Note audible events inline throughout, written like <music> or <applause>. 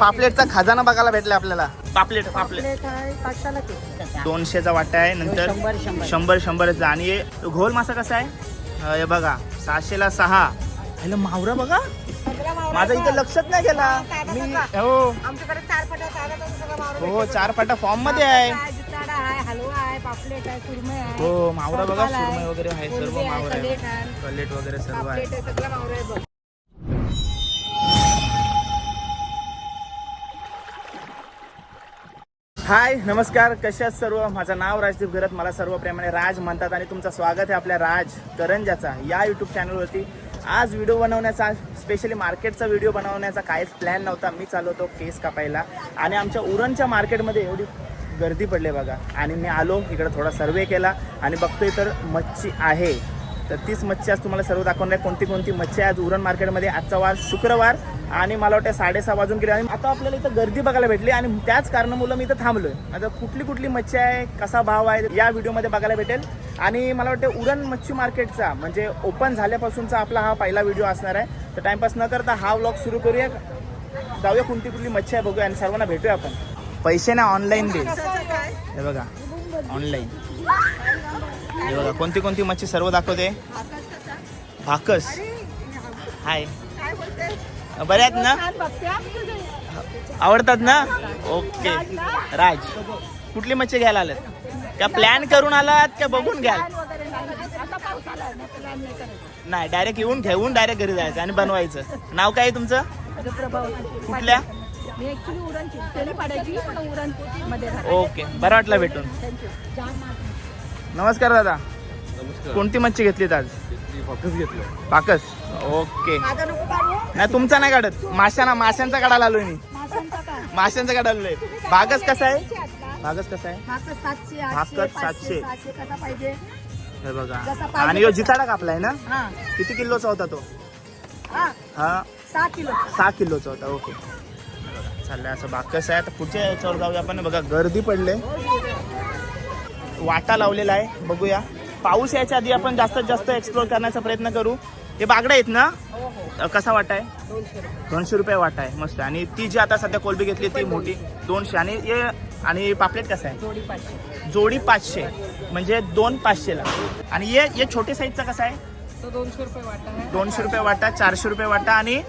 पापलेटचा खजाना बघायला भेटला आपल्याला. पापलेट पापलेट. दोनशेचा वाटा आहे नंतर शंभर शंभर. शंभर शंभरचा. आणि हे घोल मासा कसा आहे? हे बघा सहाशेला सहा. ह्याला मावरा बघा. माझा इथे लक्षात नाही गेला. मी हो. पटा सगळं हो चार फाटा फॉर्ममध्ये आहे. जुताडा आहे हलवा आहे पापलेट आहे सुरमई आहे हो मावरा बघा सुरमई वगैरे आहे सर्व मावरा कलेट वगैरे सर्व आहे. हाय नमस्कार कशा सर्व? माझं नाव राजदीप घरत मला सर्व प्रेमाने राज म्हणतात आणि तुमचं स्वागत आहे आपल्या राज करंजाचा या यूट्यूब चॅनलवरती आज व्हिडिओ बनवण्याचा स्पेशली मार्केटचा व्हिडिओ बनवण्याचा काहीच प्लॅन नव्हता. मी चालू होतो केस कापायला. आणि आमच्या उरणच्या मार्केटमध्ये एवढी गर्दी पडली बघा. आणि मी आलो इकडे थोडा सर्वे केला आणि बघतोय तर मच्छी आहे. तर तीच मच्छी आज तुम्हाला सर्व दाखवणार आहे. कोणती कोणती मच्छी आज उरण मार्केटमध्ये आजचा वार शुक्रवार आणि मला वाटतं साडेसहा वाजून गेले आणि आता आपल्याला इथं गर्दी बघायला भेटली आणि त्याच कारणामुळं मी इथं थांबलोय. आता कुठली कुठली मच्छी आहे? कसा भाव आहे? या व्हिडिओमध्ये बघायला भेटेल. आणि मला वाटतं उरण मच्छी मार्केटचा म्हणजे ओपन झाल्यापासूनचा आपला हा पहिला व्हिडिओ असणार आहे. तर टाइमपास न करता हा व्लॉग सुरू करूया. जाऊया कोणती कुठली मच्छी आहे बघूया आणि सर्वांना भेटूया आपण. पैसे ना ऑनलाईन दे. हे बघा ऑनलाईन हे बघा कोणती कोणती मच्छी सर्व दाखवते? भाकस. हाय. बरे आहेत ना? आवडतात ना? ओके. राज कुठली मच्छी घ्यायला आलात? का प्लॅन करून आलात का बघून घ्याल? नाही. डायरेक्ट येऊन घेऊन डायरेक्ट घरी जायचं आणि बनवायचं. नाव काय आहे तुमचं? कुठल्या? ओके. बरं वाटलं भेटून. नमस्कार दादा. कोणती मच्छी घेतलीत आज? घेतलं. पाकस ओके. नाही तुमचा नाही काढत. माशाना माशांचा काढायला आलोय मी. माशांचा काढायला आलोय भागस कसा आहे? भागस कसा आहे? भाकस सातशे हे बघा. आणि तसा. जिताडा कापलाय ना? हा. किती किलोचा होता तो? हा. हा. सहा किलो सहा किलोचा होता. ओके. चाललंय असं बाकस आहे? आता पुढच्या याच्यावर जाऊया आपण. बघा गर्दी पडले. वाटा लावलेला आहे. बघूया. पाऊस यायच्या आधी आपण जास्तीत जास्त एक्सप्लोर करण्याचा प्रयत्न करू. हे बागडा आहेत ना? कसा वाटा आहे? दोनशे रुपये वाटा आहे. मस्त. आणि ती जी आता सध्या कोलबी घेतली ती मोठी दोनशे. आणि हे आणि पापलेट कसं आहे? जोडी पाचशे. म्हणजे दोन पाचशेला. आणि हे हे छोटे साईजचा कसा आहे? दोनशे रुपये वाटा दोनशे रुपये वाटा चारशे रुपये वाटा आणि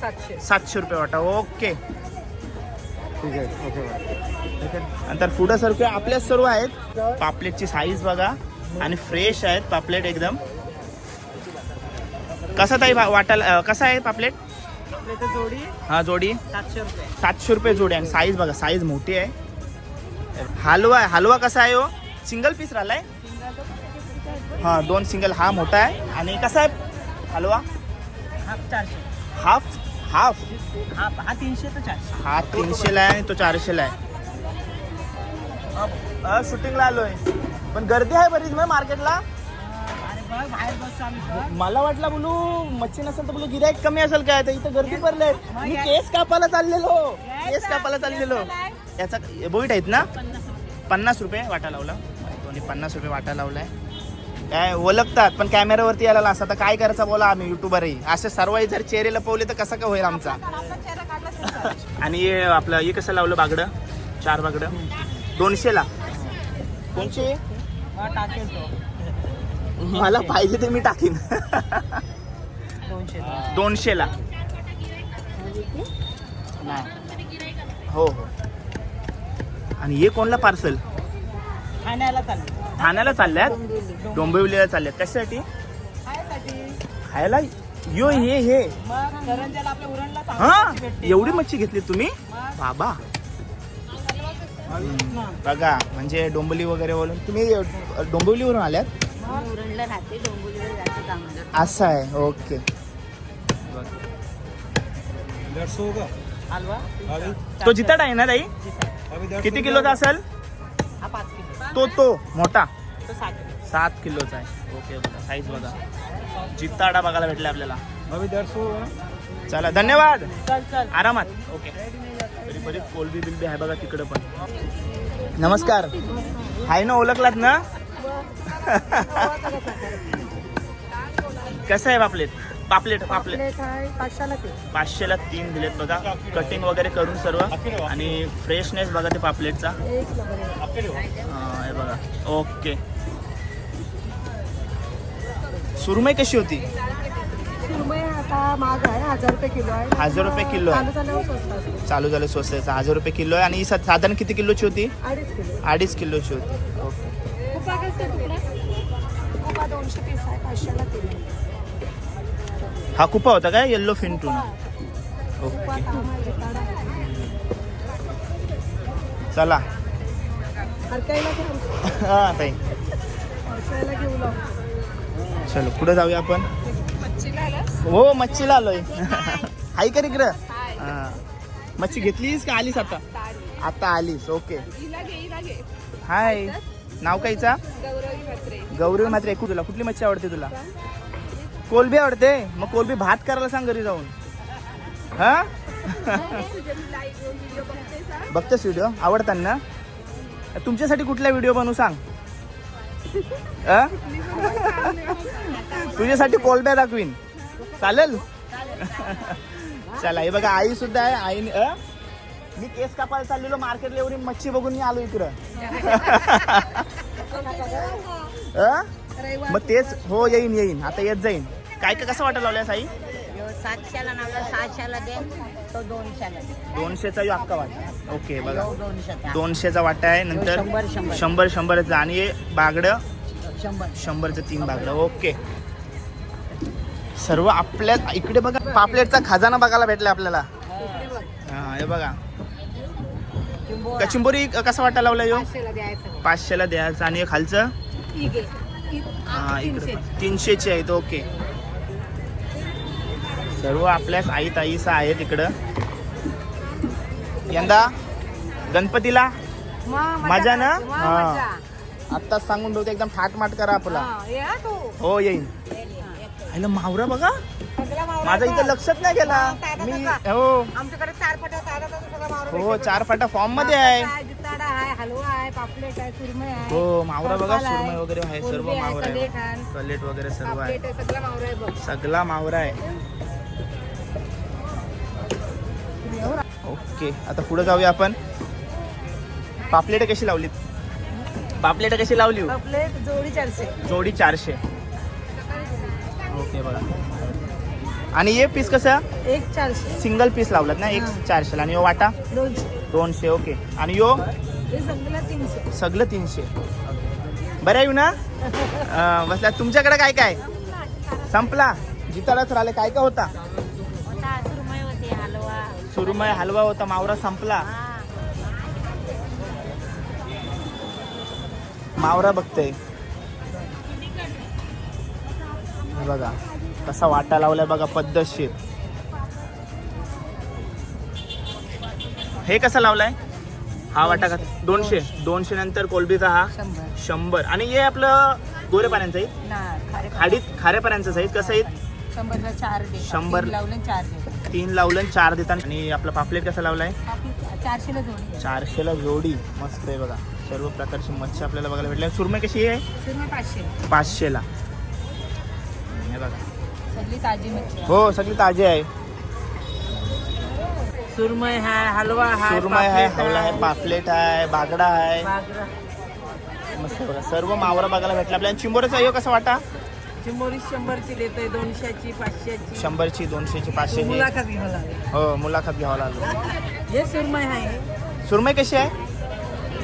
सातशे. सातशे रुपये वाटा. ओके. ठीक आहे ओके नंतर पुढं सर्व आपल्या सर्व आहेत. पापलेटची साईज बघा. आणि फ्रेश आहेत पापलेट एकदम. कसा ताई भा- वाटायला अं, कसा आहे पापलेट? जोडी हा जोडी. सातशे रुपये. सातशे रुपये जोडी आणि साईज बघा साईज मोठी आहे. हलवा हलवा कसा आहे हो? सिंगल पीस राहिलाय? हा दोन सिंगल हा मोठा आहे. आणि कसा आहे हलवा? हा चारशे. Half half? हा हा तीनशे तर चारशे. हा तीनशेला आहे आणि तो चारशेला आहे. शूटिंगला आलोय. पण गर्दी आहे बरीच मग मार्केटला? अरे बघ बाहेर बस आम्ही मला वाटलं बोलू मच्छी नसेल तर बोलू गिराईक कमी असेल काय? तर इथं गर्दी पडले मी केस कापायला चाललेलो. केस कापायला चाललेलो. याचा बोईट आहेत ना? पन्नास रुपये वाटा लावला. दोन्ही पन्नास रुपये वाटा लावलाय. काय ओळखतात पण कॅमेऱ्यावरती यायला असं तर काय करायचं बोला आम्ही युट्यूबरही असे सर्व जर चेहरे लपवले तर कसं काय होईल आमचा? आणि आपलं हे कसं लावलं बागडं? चार बागडं. दोनशेला. कोणचे मला पाहिजे ते मी टाकीन. दोनशे दोनशेला. नाही. हो हो. आणि हे कोणला पार्सल ठाण्याला चालले. ठाण्याला चालल्यात? डोंबिवलीला चालल्यात. कशासाठी? खायसाठी. खायला? यो हे हे. मग करंजाला आपल्या उरणला हा? चांगली भेटते. एवढी मच्छी घेतली तुम्ही? मग? बाबा. बघा म्हणजे डोंबिवली वगैरे बोलून तुम्ही डोंबिवलीवरून आल्यात? उरणला राहते डोंबिवलीला जाते चांगलं. असं आहे. ओके. डेढ़ सौ का हलवा. अभी तो जिताड आहे ना ताई? अभी डेढ़ किती किलोचा असेल? हा पाच तो तो मोठा. सात किलो. सात किलोचा आहे. ओके बघा साईज बघा. जित्ताडा बघायला भेटला आपल्याला. चला धन्यवाद. चल चल. आरामात. ओके. तरी बरीच कोलबी बिलबी आहे बघा तिकडं पण. नमस्कार. हाय ना ओळखलात ना? कसं आहे पापलेट? पापलेट पापलेट. पाचशेला तीन. दिलेत बघा. कटिंग वगैरे करून सर्व. आणि फ्रेशनेस बघा ते पापलेटचा. आहे. बघा. ओके. सुरमई कशी होती? सुरमई आता महाग आहे हजार रुपये किलो आहे. हजार रुपये किलो आहे. चालू झाल्यावर स्वस्त असते. चालू झालं स्वस्ताचं हजार रुपये किलो आहे. आणि ही सा- साधारण किती किलोची होती? अडीच किलो. अडीच किलोची होती. ओके. कुपा कसं तुकडा कुपा दोनशे पीस आहे पाचशेला तीन आहे. हा कुपा होता काय येल्लो फिंटून कुपा. ओके. तांबडा. चला. हा ताई. चलो पुढे जाऊया आपण. हो मच्छीला आलोय. हाय का हा. मच्छी घेतलीस का आलीस आता? आता आलीस ओके. हाय. नाव कायचा गौरवी मात्र एकू तुला? कुठली मच्छी आवडते तुला? कोलबी आवडते? मग कोलबी भात करायला सांग घरी जाऊन. हा? बघतेस व्हिडिओ आवडतात ना तुमच्यासाठी कुठला व्हिडिओ बनवू सांग? अ? तुझ्यासाठी कोलब्या दाखवीन. चालेल? चला हे बघा आई सुद्धा आहे आईने अ? मी केस कापायला चाललेलो मार्केटला एवढी मच्छी बघून मी आलो इकडं. अ? मग तेच हो येईन येईन. आता येत जाईन. काय काय कसं वाटायला लावल्यास आई सातशेला नावला सहाशेला दे तो दोनशेला दे दोनशेचा यो अक्का वाटा ओके बघा. दोनशेचा दोनशेचा वाटा आहे नंतर शंभर, शंभर. शंभर शंभरचा आणि हे बागडं शंभर. शंभरचं तीन बागडं. ओके. सर्व आपल्या इकडे बघा पापलेटचा खजाना बघायला भेटला आपल्याला. हा हे बघा. कचिंबोरी कसा वाटा लावला यो? पाचशेला द्यायचं. पाचशेला द्यायचं. आणि हे खालचं? ठीक आहे हा इकडे तीनशेचे आहेत ओके. सर्व आपल्याच आई ताईचा आहेत इकडं यंदा? गणपतीला? मजा ना? हा. आत्ताच सांगून ठेवतो एकदम थाटमाट करा आपला. हो येईन. आईला मावरा बघा. माझा इथं लक्षच नाही गेला. मी हो. सगळं मावरा हो चार फाटा फॉर्ममध्ये आहे हो मावरा बघा सुरमई वगैरे आहे सर्व मावरा कलेट आहे. कलेट वगैरे सर्व आहे. सगळं मावरा आहे. ओके आता पुढे जाऊया आपण. पापलेट कशी लावली पापलेट कशी लावली हो? पापलेट जोडी चारशे. जोडी चारशे. ओके बघा. आणि हे पीस कसं एक चारशे. सिंगल पीस लावलात ना? एक हा. चारशे आणि यो वाटा? दोनशे. ओके. आणि यो? सगळं तीनशे. सगळं तीनशे. बरं येऊ ना <laughs> बसला. तुमच्याकडे काय काय? संपला. जिताडाच राहिले काय काय होता? सुरमय हलवा होता मावरा संपला. मावरा बघतोय. हे बघा कसा वाटा लावलाय बघा पद्धतशीर. हे कसा लावलाय? हा वाटा का दोनशे दोनशे नंतर कोलबीचा हा. शंभर. आणि हे आपलं गोरे पाण्याचं आहे खाडीत खाऱ्या पाण्याचं आहे. कसं आहे? शंभर. तीन लावले आणि चार देतात आणि आपला पापलेट कसा लावलाय? चारशेला जोडी. चारशेला जोडी. मस्त आहे बघा. सर्व प्रकारची मच्छी आपल्याला बघायला भेटल्या. सुरमई कशी आहे? सुरमई पाचशे. पाचशेला. हे बघा. सगळी ताजी मच्छी आहे. हो सगळी ताजी आहे. सुरमई आहे हलवा आहे सुरमई आहे हवला आहे पापलेट आहे बागडा आहे मस्त बघा. सर्व मावरा बघायला भेटला आपल्याला. चिंबोराचा यो कसा वाटा? चिंबोरी शंभरची देतोय दोनशेची पाचशेची. शंभरची दोनशेची पाचशेची. मुलाखत घ्यावं लागेल. हो मुलाखत घ्यावा लागलो. हे सुरमई आहे. सुरमई कशी आहे?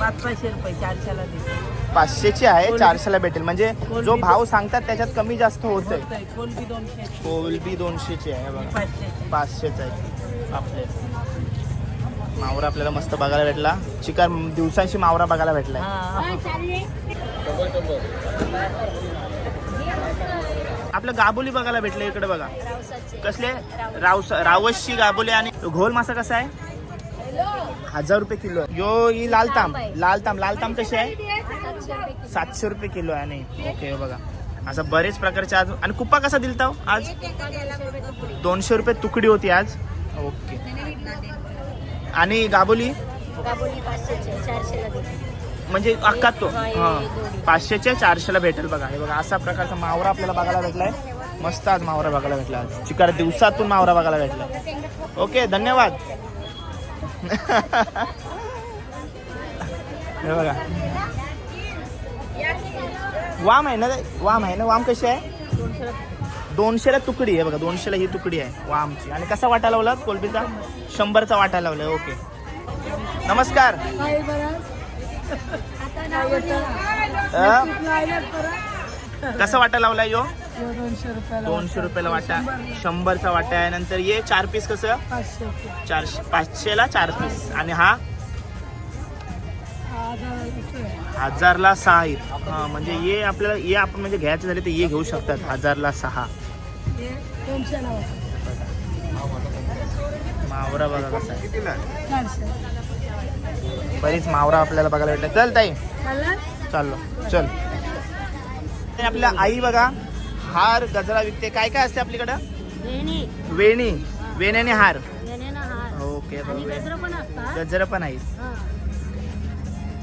पाच पाचशे रुपये चारशेला देतोय पाचशेची आहे चारशेला भेटेल. म्हणजे जो भाव सांगतात त्याच्यात कमी जास्त होतंय. कोलबी दोनशे. कोलबी दोनशेची आहे बघा. पाचशे पाचशेच आहे. मावरा आपल्याला मस्त बघायला भेटला. चिकन दिवसांची मावरा बघायला भेटलाय. आपलं गाबोली बघायला भेटलं इकडे बघा. कसले? रावस रावसची गाबोली आणि घोल मासा कसा आहे? हजार रुपये किलो. आहे. यो ही लाल ताम. लाल ताम. लाल ताम कशी आहे? सातशे रुपये किलो. आहे नाही ओके बघा. असं बरेच प्रकारचे आज आणि कुप्पा कसा दिलता हो आज? दोनशे रुपये तुकडी होती आज. ओके. आणि गाबोली? म्हणजे अक्का तो. हा. पाचशेच्या चारशेला भेटेल बघा. हे बघा असा प्रकारचा मावरा आपल्याला बघायला भेटलाय. मस्त आज मावरा बघायला भेटला आज. चिकार दिवसातून मावरा बघायला भेटला. ओके धन्यवाद. <laughs> हे बघा. वाम आहे ना? वाम आहे ना? वाम कशी आहे? दोनशेला तुकडी आहे बघा. दोनशेला ही तुकडी आहे वामची. आणि कसा वाटा लावला कोलबीचा शंभरचा वाटा लावलाय. ओके. नमस्कार? कसा वाटा लावलाय यो? दोनशे रुपयाला वाटा. शंभरचा वाटा आहे. नंतर ये चार पीस कसं? चारशे पाचशेला चार पीस आणि हा? हजारला सहा आहेत हा म्हणजे ये आपल्याला ये आपण म्हणजे घ्यायचं झाले तर ये घेऊ शकतात. हजारला सहा. मावरा बघा कसा आहे. बरीच मावरा आपल्याला बघायला भेटला चल ताई. चाललो. चल. ते आपल्या आई बघा हार गजरा विकते. काय काय असते आपल्याकडं? वेणी. वेणी. वेण्याने हार. ओके गजरं पण असतात. गजर पण आहेत. हा.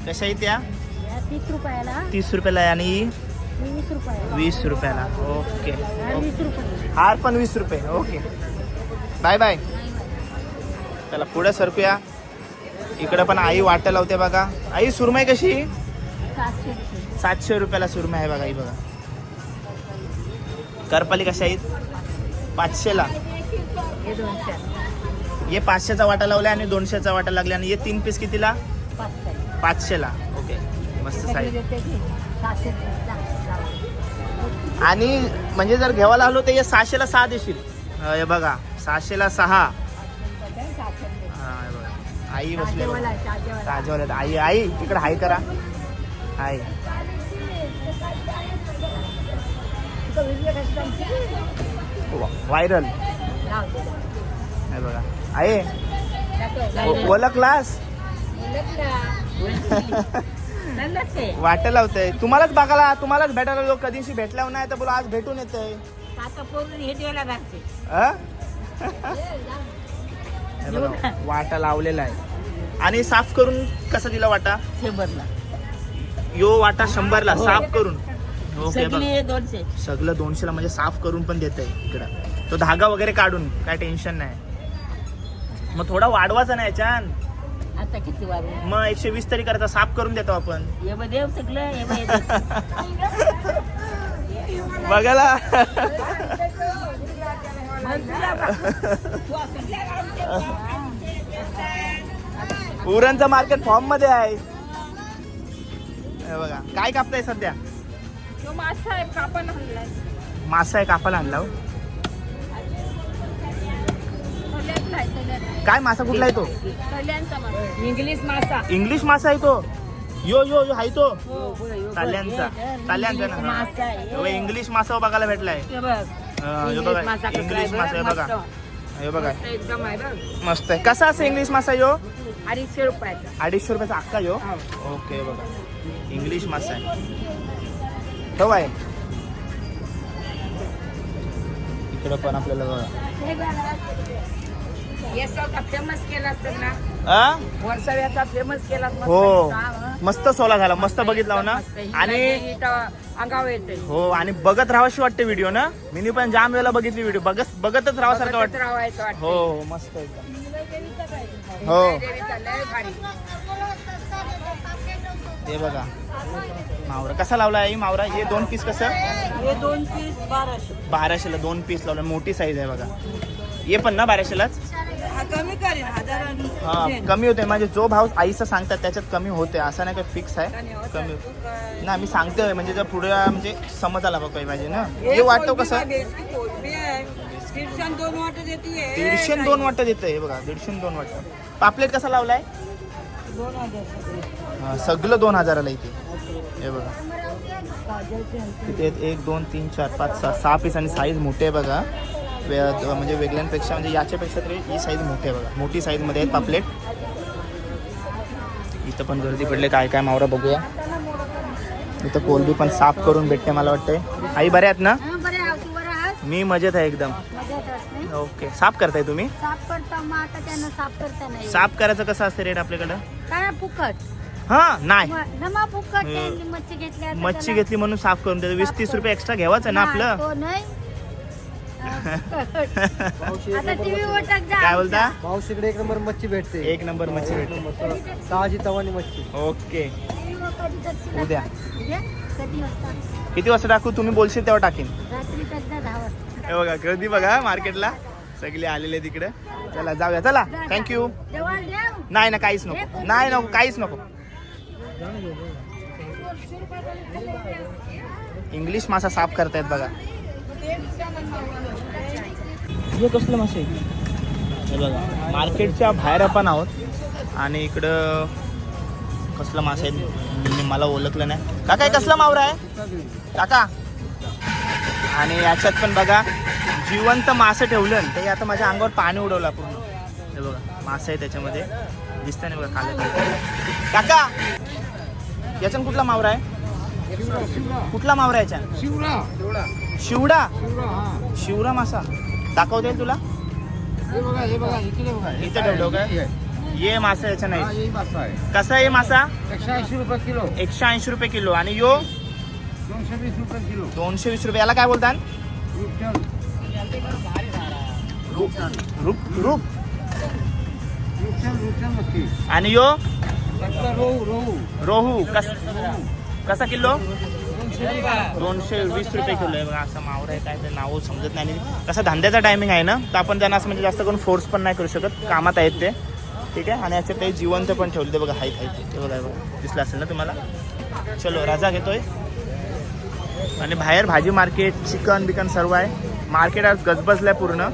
कशा आहेत त्या? तीस रुपयाला. तीस रुपयाला आहे आणि ही वीस रुपयाला. ओके. वीस रुपये हार पण वीस रुपये. ओके. Bye bye. चला पुढे सरकूया. इकडं पण आई वाटा लावते बघा. आई सुरमई कशी? सातशे रुपयाला सुरमई आहे बघा ही बघा. करपाली कशा आहेत? पाचशेला. हे पाचशेचा वाटा लावला आणि दोनशेचा वाटा लागला आणि हे तीन पीस कितीला? पाचशेला. ओके मस्त साईज आणि म्हणजे जर घेवायला आलो तर हे सहाशेला सहा देशील. हे बघा. सहाशेला सहा. आई बसले बघा. ताजेवाला आहे, ताजेवाला. ताजेवाले आई आई इकडे हाय करा. हाय. व्हायरल. लाव दे. हे बघा आहे. ओला क्लास आहे. वाट लावतंय. तुम्हालाच बघायला तुम्हालाच भेटायला लोक कधीशी भेटल्यावर नाही तर बोला आज भेटून येतंय. हे? हे बघा, वाटा लावलेला आहे. आणि साफ करून कसा दिला वाटा? शंभरला. यो वाटा शंभरला साफ करून. ओके बघ. सगळी दोनशे. सगळं दोनशेला म्हणजे साफ करून पण देत आहे इकडं. तो धागा वगैरे काढून काय टेन्शन नाही. मग थोडा वाढवायचा नाही याच्यान आता किती वाजले मग एकशे वीस तरी करायचा साफ करून देतो आपण. हे बघ देव सगळं हे बघ, हे <laughs> देव. बघायला. <laughs> <laughs> उरणचं मार्केट फॉर्ममध्ये आहे. बघा काय कापताय सध्या? मासा आहे कापण हल्लाय मासा आहे कापायला आणला हो. कल्याणचा आहे कल्याण. काय मासा कुठला आहे तो? कल्याणचा मासा. इंग्लिश मासा. इंग्लिश मासा आहे तो. यो यो यो हाय तो. ताल्यांचा हे ताल्यांचा इंग्लिश मासा आहे. ना इंग्लिश मासा बघायला भेटलाय. हे बघ. हे इंग्लिश मासा इंग्लिश मासा हे बघा. मस्त. हे बघा. मस्त एकदम आहे बघ मस्त आहे. कसा असं इंग्लिश मासा यो? अडीचशे रुपयाचा. अडीचशे रुपयाचा अक्का यो? ओके बघा. इंग्लिश मासा आहे. ठेव आहे. इकडं पण आपल्याला बघा. फेमस केला असेल ना? आ? वर्षाव्याचा फेमस केला हो. हा. मस्त सोला झाला. मस्त बघितला हो ना? आणि अंगावर येते हो आणि बघत राहावशी वाटते व्हिडिओ ना? मी पण जाम वेळेला बघितली व्हिडिओ बघत बघतच राहावसारखं वाटतं. हो हो मस्त एकदम. हो. हे बघा. मावरा. कसा लावला आहे मावरा? हे दोन पीस कसं? हे दोन पीस बाराशे. बाराशेला दोन पीस लावलं. मोठी साईज आहे बघा. हे पण ना बाराशेलाच? हा कमी करेन हजार हा कमी होते. म्हणजे जो भाव आईचा सांगतात त्याच्यात कमी होते. असं नाही काही फिक्स आहे? कमी. ना मी सांगतोय. म्हणजे जर पुढे म्हणजे समज आला बघ पाहिजे ना हे वाटतं कसं? दीडशे दोन वाटत येते दीडशे आणि दोन वाटत येतं हे बघा दीडशे दोन वाटत पापलेट कसा लावलाय? दोन हजार सगळं. दोन हजाराला इथे हे बघा. तिथे एक दोन तीन चार पाच सहा. सहा पीस आणि साईज मोठे आहे बघा. वे- म्हणजे वेगळ्यांपेक्षा म्हणजे याच्यापेक्षा तरी ही साईज मोठी आहे बघा. मोठी साईजमध्ये आहेत पापलेट. इथं पण गर्दी पडले. काय काय मावरा बघूया. इथं कोलबी पण साफ करून भेटते मला वाटतंय. आई बऱ्या आहेत ना? बरे आहात. आहात मी मजेत आहे एकदम. ओके. साफ करताय तुम्ही? साफ करता. मग आता त्यांना साफ करता नाही साफ करायचं कसं असतं रेट आपल्याकडं? काय फुकट. हा नाही. हं. मच्छी घेतली म्हणून साफ करून देतो. वीस तीस. रुपये एक्स्ट्रा घ्यावाच ना आपलं? नाही. आता टीव्ही वर टाक जा. काय बोलता? मावशीकडे एक नंबर मच्छी भेटते. एक नंबर मच्छी भेटते. ताजी तवानी मच्छी. ओके. TV वर कधी टाकशील उद्या. आता? उद्या? कधी वाजता? किती वाजता टाकू? तुम्ही बोलशील तेव्हा टाकीन. रात्री टाकता दहा वाजता. हे बघा गर्दी बघा मार्केटला. सगळे आलेले तिकडे. चला जाऊया. चला. थँक्यू देवाल देव. नाही ना काहीच नको. नाही नको काहीच नको. इंग्लिश मासा साफ करतायत बघा. हे कसलं मासे? हे बघा मार्केटच्या बाहेर आपण आहोत आणि इकडं कसलं मासे आहे मला ओळखलं नाही. काका कसला मावरा आहे? काका. आणि याच्यात पण बघा जिवंत मासे ठेवलं ते आता माझ्या अंगावर पाणी उडवलं पूर्ण. हे बघा मासे आहे त्याच्यामध्ये. दिसतं नाही बघा खाली काका याच्यान कुठला मावरा आहे? कुठला मावरा आहे शिवरा शिवडा? शिवरा मासा. दाखवता येईल तुला? हे बघा हे बघा इकडे बघा. इथे ठेवलो काय ये मासा याच्या हा नाही. हे मासा आहे. कसा आहे मासा? एकशे ऐंशी रुपये किलो. एकशे ऐंशी रुपये किलो. आणि यो? दोनशे वीस रुपये किलो. दोनशे वीस रुपये. याला काय बोलतात रूप रूप मच्छी आणि यो? रोहू रोहू. रोहू. कस कसा किलो? दोनशे वीस रुपये किलो आहे बघा असं मावरा आहे काय ते नाव समजत नाही. आणि कसं धंद्याचा टायमिंग आहे ना तर आपण त्यांना असं म्हणजे जास्त करून फोर्स पण नाही करू शकत. कामात आहेत ते. ठीक आहे? आणि याच्यात ते जिवंत पण ठेवले ते बघा हाईत हाईत. ते बघा बघा. दिसलं असेल ना तुम्हाला? चलो राजा घेतोय. आणि बाहेर भाजी मार्केट चिकन बिकन सर्व आहे. मार्केट आज गजबजलं आहे पूर्ण.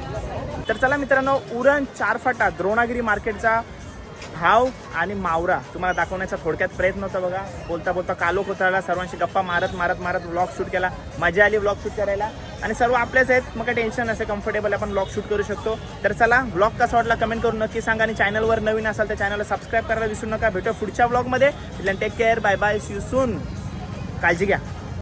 तर चला मित्रांनो उरण चारफाटा द्रोणागिरी मार्केटचा भाव आणि मावरा. तुम्हाला दाखवण्याचा थोडक्यात प्रयत्न होता बघा. बोलता बोलता कालो कोथळला सर्वांशी गप्पा मारत मारत मारत व्लॉग शूट केला. मजा आली व्लॉग शूट करायला. आणि सर्व आपलेच आहेत मग काय टेन्शन असे कम्फर्टेबल आपण ब्लॉग शूट करू शकतो. तर चला व्लॉग कसा वाटला कमेंट करून नक्की सांगा. आणि चॅनलवर नवीन असाल तर चॅनलला सबस्क्राईब करायला विसरू नका. भेटू पुढच्या व्लॉगमध्ये take care bye bye see you soon काळजी घ्या.